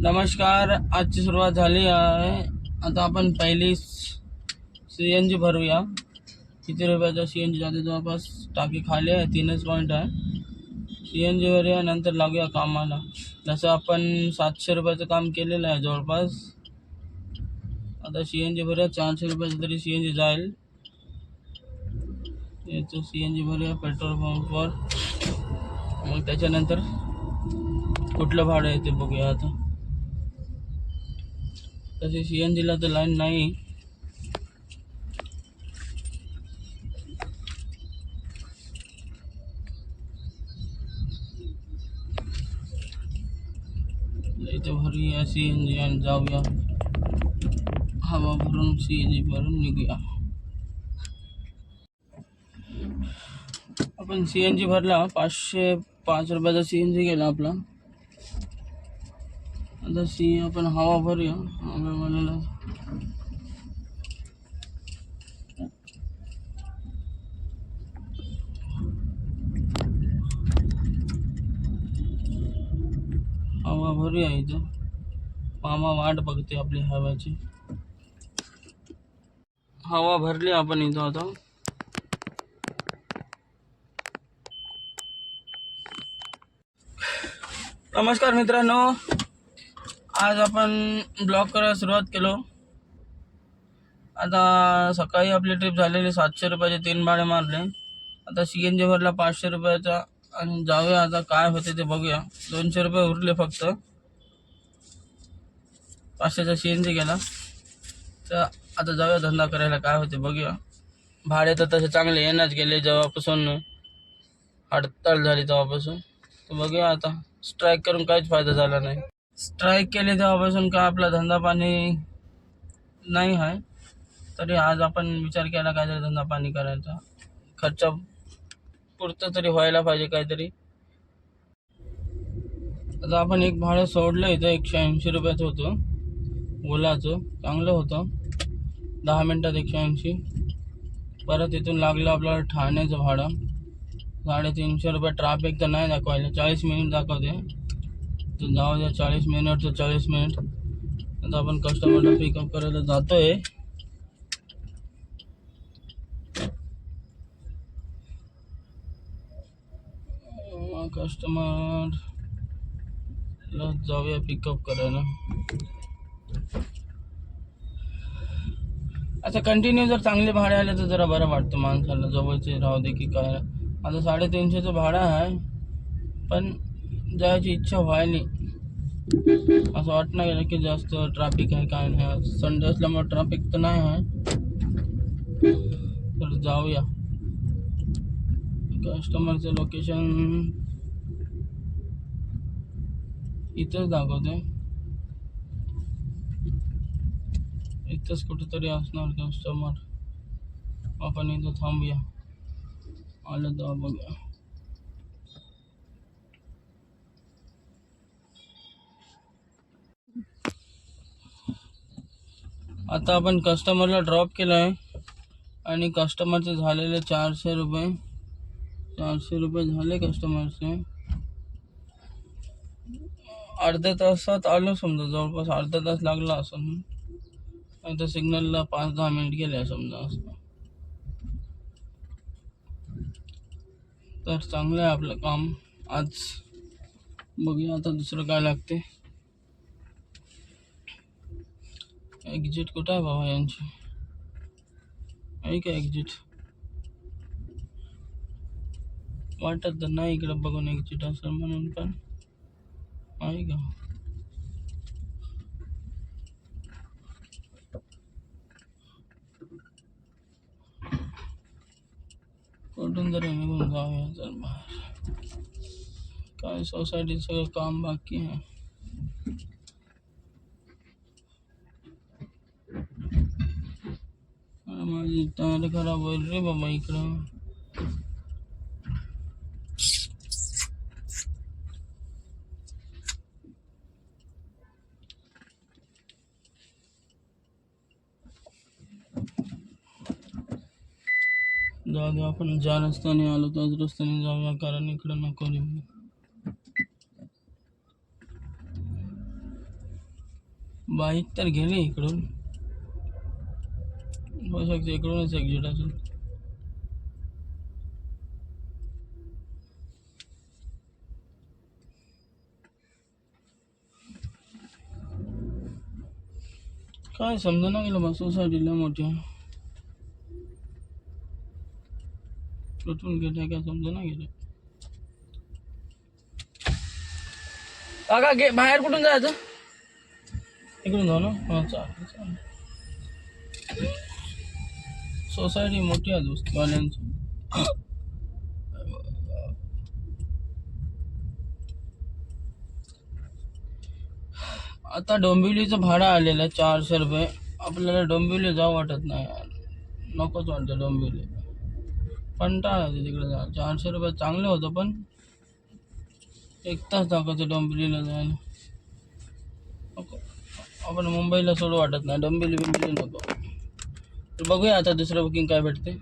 नमस्कार आजची सुरुवात झाली आहे. आता आपण पहिली सी एन जी भरूया. किती रुपयाचा सी एन जी जाते? जवळपास टाकी खाली आहे, तीनच पॉईंट आहे. सी एन जी भरूया नंतर लागूया कामाला. जसं आपण सातशे रुपयाचं काम केलेलं आहे जवळपास. आता सी एन जी भरूया, चारशे रुपयाचं तरी सी एन जी जाईल. याचं सी एन जी भरूया, पेट्रोल पंपवर. मग त्याच्यानंतर कुठलं भाडं आहे ते बघूया आता. तसे सी एन नाही। सी जी जाऊया हवा भरून सी एन जी भरला पाचशे पाच रुपयाचा सी एन जी गेला आपला आता सी आपण हवा भरूया हवा भरायला हवा भरूया इथं मामा वाट बघते आपली हव्याची हवा भरली आपण इथं आता नमस्कार मित्रांनो। आज आपण ब्लॉग करायला सुरुवात केलो. आता सकाळी आपली ट्रिप झालेली सातशे रुपयाचे तीन भाडे मारले. आता सी एन जी भरला पाचशे रुपयाचा आणि जाऊया आता काय होते ते बघूया. दोनशे रुपये उरले फक्त. पाचशेचा सी एन जी गेला. तर आता जाऊया धंदा करायला काय होते बघूया. भाडे तर तसे चांगले येण्याच गेले जेव्हापासून हडताळ झाली तेव्हापासून. तर बघूया आता. स्ट्राईक करून काहीच फायदा झाला नाही. स्ट्राईक केले तेव्हापासून काय आपला धंदा पाणी नाही आहे? तरी आज आपण विचार केला काहीतरी धंदा पाणी करायचा. खर्च पुरतं तरी व्हायला पाहिजे काहीतरी. आता आपण एक भाडं सोडलं इथं एकशे ऐंशी रुपयाचं होतं. ओलाचं चांगलं होतं. दहा मिनटात एकशे ऐंशी. परत इथून लागलं आपल्याला ठाण्याचं भाडं. साडेतीनशे रुपये ट्रॅफिक तर नाही दाखवायला चाळीस मिनिट दाखवते. तर जाऊ द्या चाळीस मिनिट तर चाळीस मिनिट आता आपण कस्टमरला पिकअप करायला जातोय कस्टमर जाऊया पिकअप करायला अच्छा कंटिन्यू जर चांगले भाडे आले तर जरा बरं वाटतं माणसाला जवळचे राहू दे की काय आता साडेतीनशेचं भाडं आहे पण जायची इच्छा व्हायली असं वाटणं गेलं की जास्त ट्रॅफिक आहे, काय नाही. संडे असल्यामुळे ट्रॅफिक तर नाही आहे. तर जाऊया. कस्टमरचं लोकेशन इथंच दाखवते. इथंच कुठेतरी असणार कस्टमर आपण इथं थांबूया. आलं तर बघूया. आता आपण कस्टमरला ड्रॉप केला आहे. आणि कस्टमरचे झालेले चारशे रुपये. चारशे रुपये झाले कस्टमरचे अर्ध्या तासात आलो समजा जवळपास अर्धा तास लागला असं. आता सिग्नलला पाच दहा मिनिट गेले समजा असं. तर चांगलं आहे आपलं काम. आज बघूया आता दुसरं काय लागते. आहे बाबा यांची आहे का एक्झिट वाटत तर नाही, इकडं बघून एक्झिट असेल म्हणून पण आहे का कुठून तरी निघून जाऊया जर बाहेर काय सगळं काम बाकी आहे माझी टायर खराब होईल रे बाबा इकडं जाऊ आपण ज्या रस्त्याने आलो त्याच रस्त्याने जाऊया कारण इकडं नको बाईक तर गेली इकडून। बस शकते इकडूनच एक्झिट असेल काय समजा ना गेलं बा सोसायटीला मोठ्या कुठून गेल्या काय समजा ना गेलं. काका गे बाहेर कुठून जायचं? इकडून जाऊ ना? हा चालेल चालेल. सोसायटी मोठी आहे दोस्तवाल्यांची आता डोंबिवलीचं भाडं आलेलं आहे चारशे रुपये. आपल्याला डोंबिवली जाऊ वाटत नाही यार. नकोच वाटतं डोंबिवली. कंटाळा येतो तिकडे जा चारशे रुपये चांगलं होतं पण एक तास दाखवतो डोंबिवलीला जायला. नको. आपण मुंबईला सोडू वाटत नाही. डोंबिवली बिंबिली नको. बघूया आता दुसरं बुकिंग काय भेटते